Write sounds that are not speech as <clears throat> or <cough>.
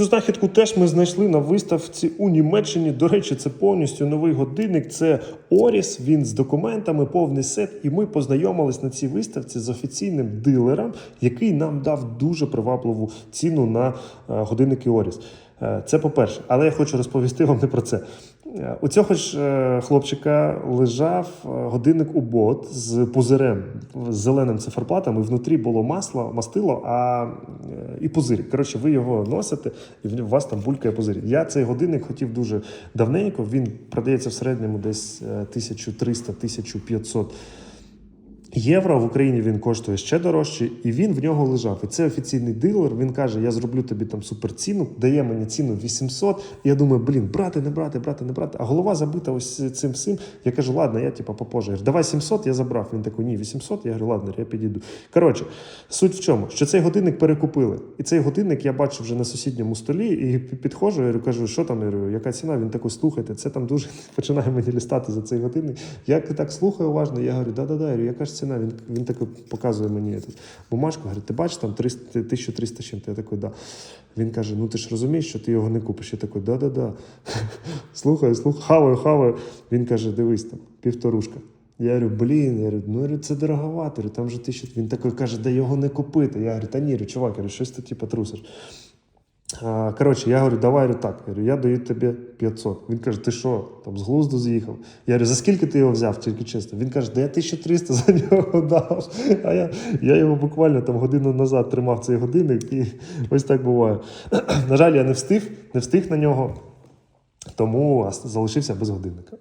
Цю знахідку теж ми знайшли на виставці у Німеччині. До речі, це повністю новий годинник. Це Оріс. Він з документами, повний сет. І ми познайомились на цій виставці з офіційним дилером, який нам дав дуже привабливу ціну на е, годинники Оріс. Е, Це по-перше, але я хочу розповісти вам не про це. У цього ж е, хлопчика лежав е, годинник у бот з пузирем з зеленим циферблатом, і внутрі було масло, мастило, а е, і пузир. Коротше, ви його носите, і у вас там булькає пузир. Я цей годинник хотів дуже давненько. Він продається в середньому десь е, 1300-1500 євро. В Україні він коштує ще дорожче, і він в нього лежав. І це офіційний дилер. Він каже: Я зроблю тобі там суперціну, дає мені ціну 800. І я думаю, блін, брати, не брати, брати, не брати. А голова забита ось цим всім. Я кажу, ладно, я типа попозже. Давай 700, я забрав. Він такий, ні, 800. Я говорю, ладно, я підійду. Коротше, суть в чому? Що цей годинник перекупили. І цей годинник я бачу вже на сусідньому столі і підходжу, я кажу, що там, я говорю, яка ціна? Він такий, слухайте, це там дуже <laughs> починає мені лістати за цей годинник. Я так слухаю уважно, я говорю, да-да-да, я ж ціна? Він, він такий показує мені тут бумажку, говорить, ти бачиш там 300, 1300 чим? Я такий, да. Він каже: ну ти ж розумієш, що ти його не купиш. Я такий, да-да-да. <laughs> Слухаю, слухаю, хаваю, хаваю. Він каже, дивись там, півторушка. Я говорю, блін, я говорю, ну я говорю, це дороговато, там же тисяча. Він такий каже, да його не купити. Я говорю, та ні, чувак, я говорю, щось ти типу трусиш. Коротше, я говорю, давай говорю, так. Я говорю, я даю тобі 500. Він каже, ти що, там з глузду з'їхав? Я говорю, за скільки ти його взяв, тільки чесно? Він каже, да я 1300 за нього <laughs> дав. А я, я його буквально там годину назад тримав цей годинник, і <laughs> ось так буває. <clears throat> На жаль, я не встиг, не встиг на нього, тому залишився без годинника.